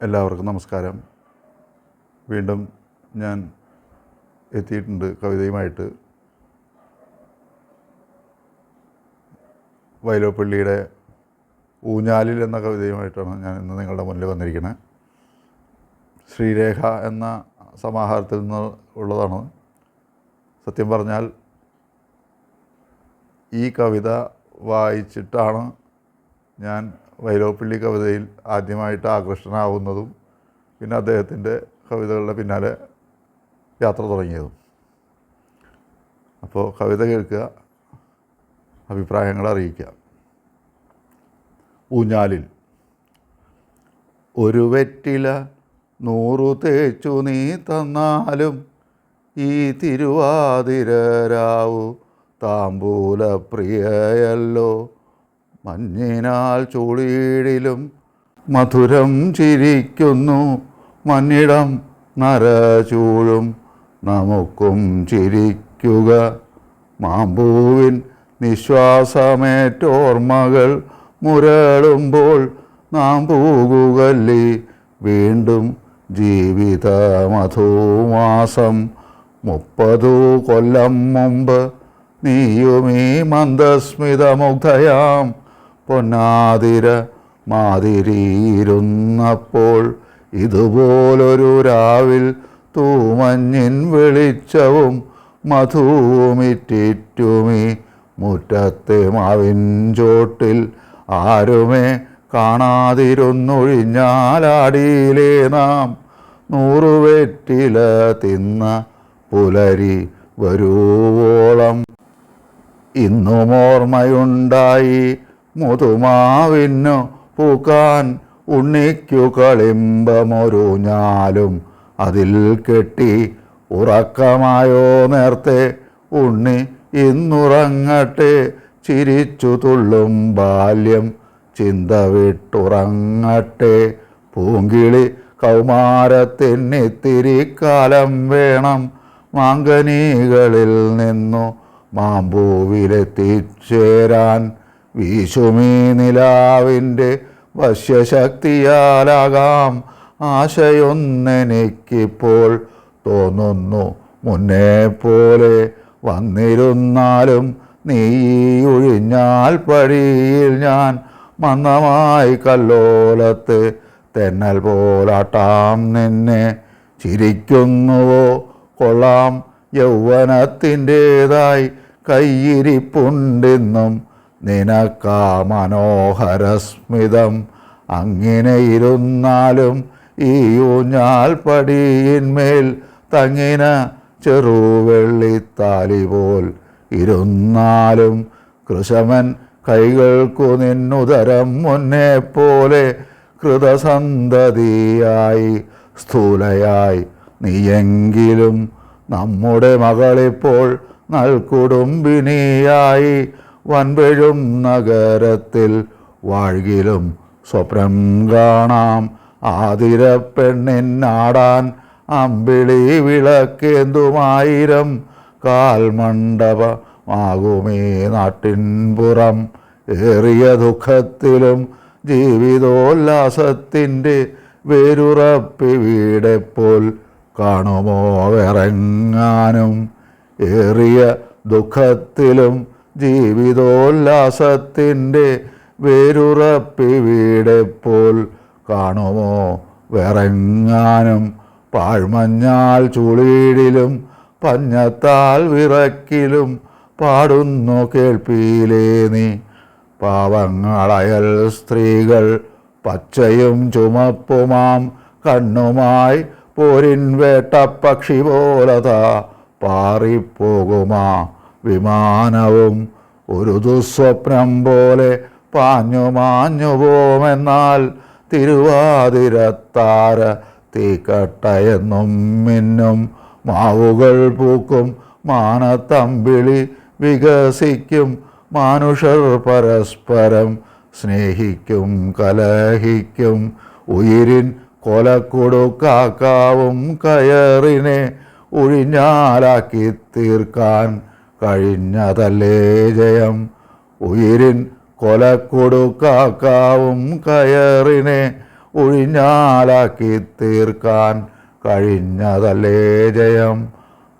എല്ലാവർക്കും നമസ്കാരം. വീണ്ടും ഞാൻ എത്തിയിട്ടുണ്ട് കവിതയുമായിട്ട്. വൈലോപ്പള്ളിയുടെ ഊഞ്ഞാലിൽ എന്ന കവിതയുമായിട്ടാണ് ഞാൻ ഇന്ന് നിങ്ങളുടെ മുന്നിൽ വന്നിരിക്കുന്നത് ശ്രീരേഖ എന്ന സമാഹാരത്തിൽ നിന്ന് ഉള്ളതാണ്. സത്യം പറഞ്ഞാൽ ഈ കവിത വായിച്ചിട്ടാണ് ഞാൻ വൈലോപ്പള്ളി കവിതയിൽ ആദ്യമായിട്ട് ആകൃഷ്ടനാവുന്നതും പിന്നെ അദ്ദേഹത്തിന്റെ കവിതകളുടെ പിന്നാലെ യാത്ര തുടങ്ങിയതും. അപ്പോൾ കവിത കേൾക്കുക അഭിപ്രായങ്ങൾ അറിയിക്കുക. ഊഞ്ഞാലിൽ ഒരു വെറ്റില നൂറു തേച്ചു നീ തന്നാലും ഈ തിരുവാതിരരാവു താമ്പൂല പ്രിയയല്ലോ മഞ്ഞിനാൽ ചൂളിയിടിലും മധുരം ചിരിക്കുന്നു. മന്നിടം നരചൂഴും നമുക്കും ചിരിക്കുക. മാമ്പൂവിൻ നിശ്വാസമേറ്റോർമ്മകൾ മുരളുമ്പോൾ നാം പോകുകല്ലേ. വീണ്ടും ജീവിത മധുമാസം മുപ്പതു കൊല്ലം മുമ്പ് നീയുമീ മന്ദസ്മിതമുഗ്ധയാം. പൊന്നാതിര മാതിരിയിരുന്നപ്പോൾ ഇതുപോലൊരു രാവിൽ തൂമഞ്ഞിൻ വെളിച്ചവും മധുവുമിറ്റിറ്റുമി മുറ്റത്തെ മാവിൻ ചോട്ടിൽ ആരുമേ കാണാതിരുന്നൊഴിഞ്ഞാലാടിയിലേ നാം നൂറുവെറ്റില തിന്ന പുലരി വരുവോളം ഇന്നും ഓർമ്മയുണ്ടായി മുതുമാവിന്നു പൂക്കാൻ ഉണ്ണിക്കു കളിമ്പമൊരു ഞാലും അതിൽ കെട്ടി ഉറക്കമായോ നേർത്തെ ഉണ്ണി ഇന്നുറങ്ങട്ടെ ചിരിച്ചു തുള്ളും ബാല്യം ചിന്ത വിട്ടുറങ്ങട്ടെ പൂങ്കിളി കൗമാരത്തിനിത്തിരി കാലം വേണം. മാങ്കനികളിൽ നിന്നു മാമ്പൂവിലെത്തിച്ചേരാൻ വീശുമീ നിലാവിന്റെ വശ്യശക്തിയാലാകാം. ആശയൊന്നെനിക്കിപ്പോൾ തോന്നുന്നു. മുന്നേ പോലെ വന്നിരുന്നാലും നീ ഒഴിഞ്ഞാൽ പഴിയിൽ ഞാൻ മന്ദമായി കല്ലോലത്ത് തെന്നൽ പോലാട്ടാം. നിന്നെ ചിരിക്കുന്നുവോ? കൊള്ളാം. യൗവനത്തിന്റേതായി കയ്യിരിപ്പുണ്ടെന്നും നിനക്കാ മനോഹരസ്മിതം അങ്ങനെ ഇരുന്നാലും ഈ ഊഞ്ഞാൽ പടിയിന്മേൽ തങ്ങിന ചെറുവെള്ളിത്താലി പോൽ ഇരുന്നാലും കൃഷമൻ കൈകൾക്കു നിന്നുതരം മുന്നേ പോലെ കൃതസന്തതിയായി സ്ഥൂലയായി. നീയെങ്കിലും നമ്മുടെ മകളിപ്പോൾ നൽകുടുംബിനിയായി വൻപെഴും നഗരത്തിൽ വാഴ്കിലും സ്വപ്നം കാണാം. ആതിര പെണ്ണിനാടാൻ അമ്പിളി വിളക്കേന്തുമായിരം കാൽമണ്ഡപമാകുമേ നാട്ടിൻപുറം. ഏറിയ ദുഃഖത്തിലും ജീവിതോല്ലാസത്തിന്റെ വേരുറപ്പി വീടെപ്പോൽ കാണുമോ വിറങ്ങാനും ഏറിയ ദുഃഖത്തിലും ജീവിതോല്ലാസത്തിന്റെ വേരുറപ്പി വീടെപ്പോൾ കാണുമോ? വിറങ്ങാനും പാഴ്മഞ്ഞാൽ ചുളീടിലും പഞ്ഞത്താൽ വിറക്കിലും പാടുന്നു കേൾപ്പിയിലേ നീ. പാവങ്ങളയൽ സ്ത്രീകൾ പച്ചയും ചുമപ്പുമാം കണ്ണുമായി പോരിൻ വേട്ടപ്പക്ഷി പോലതാ പാറിപ്പോകുമാ. വിമാനവും ഒരു ദുസ്വപ്നം പോലെ പാഞ്ഞു മാഞ്ഞു പോമെന്നാൽ തിരുവാതിരത്താര തീക്കട്ടയെന്നും മിന്നും മാവുകൾ പൂക്കും മാനത്തമ്പിളി വികസിക്കും മനുഷ്യർ പരസ്പരം സ്നേഹിക്കും കലഹിക്കും ഉയിരിൻ കൊലക്കൊടുക്കാക്കാവും കയറിനെ ഒഴിഞ്ഞാലാക്കി തീർക്കാൻ കഴിഞ്ഞതല്ലേ ജയം. ഉയിരിൻ കൊലക്കൊടുക്കാക്കാവും കയറിനെ ഒഴിഞ്ഞാലാക്കി തീർക്കാൻ കഴിഞ്ഞതല്ലേ ജയം.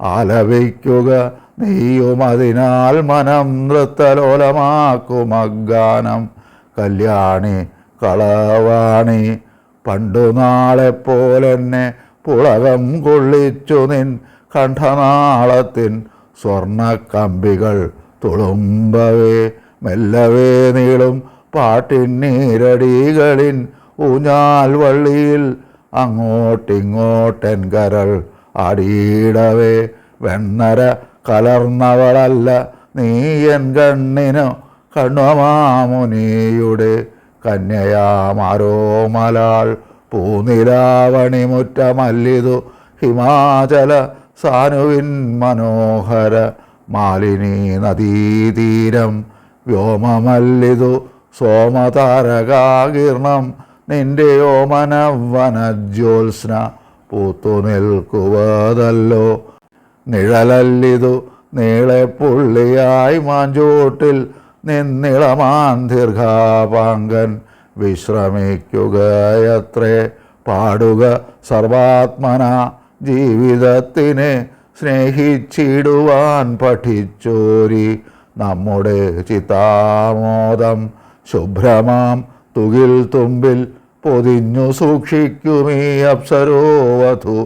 ആലപിക്കുക നീയും അതിനാൽ മനം നൃത്തലോലമാക്കും അഗാനം കല്യാണി കളവാണി പണ്ടു നാളെ പോലെന്നെ പുളകം കൊള്ളിച്ചു നിൻ കണ്ഠനാളത്തിൻ സ്വർണക്കമ്പികൾ തുളുമ്പവേ മെല്ലവേ നീളും പാട്ടിന്നീരടികളിൻ ഊഞ്ഞാൽ വള്ളിയിൽ അങ്ങോട്ടിങ്ങോട്ടൻ കരൾ അടിയിടവേ. വെണ്ണര കലർന്നവളല്ല നീ എൻ കണ്ണിനു കണ്ണുമാമുനിയുടെ കന്യയാമാരോ മലാൾ പൂനിലാവണി മുറ്റമല്ലിതു ഹിമാചല സാനുവിൻ മനോഹര മാലിനി നദീതീരം വ്യോമമല്ലിതു സോമതാരകാകീർണം. നിന്റെ ഓമന വനജ്യോത്സ്ന പൂത്തു നിൽക്കുവതല്ലോ നിഴലല്ലിതു നീളെ പുള്ളിയായി മാഞ്ചോട്ടിൽ നിന്നിളമാൻ ദീർഘാപാങ്കൻ വിശ്രമിക്കുകയത്രേ. പാടുക സർവാത്മന ജീവിതത്തിനെ സ്നേഹിച്ചിടുവാൻ പഠിച്ചോരി നമ്മുടെ ചിത്താമോദം ശുഭ്രമാം തുകിൽ തുമ്പിൽ പൊതിഞ്ഞു സൂക്ഷിക്കുമീ അപ്സരോവധു.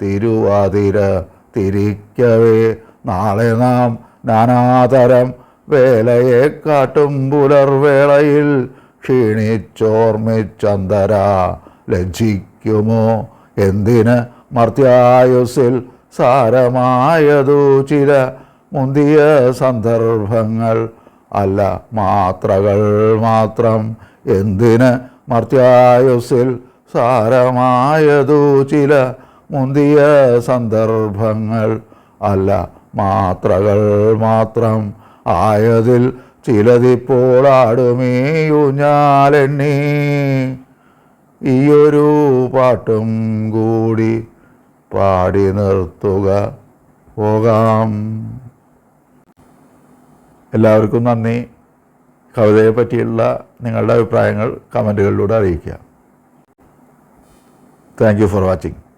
തിരുവാതിര തിരിക്കവേ നാളെ നാം നാനാതരം വേലയെ കാട്ടും പുലർവേളയിൽ ക്ഷീണിച്ചോർമ്മിച്ചന്തര ലജ്ജിക്കുമോ? എന്തിന് മർത്യായുസിൽ സാരമായതു ചില മുന്തിയ സന്ദർഭങ്ങൾ അല്ല മാത്രകൾ മാത്രം. എന്തിന് മർത്യായുസിൽ സാരമായതു ചില മുന്തിയ സന്ദർഭങ്ങൾ അല്ല മാത്രകൾ മാത്രം. ആയതിൽ ചിലതിപ്പോൾ ആടുമേയുഞ്ഞാലെണ്ണി ഈയൊരു പാട്ടും കൂടി പാടി നിർത്തുക. പോകാം. എല്ലാവർക്കും നന്ദി. കവിതയെ പറ്റിയുള്ള നിങ്ങളുടെ അഭിപ്രായങ്ങൾ കമന്റുകളിലൂടെ അറിയിക്കുക. Thank you for watching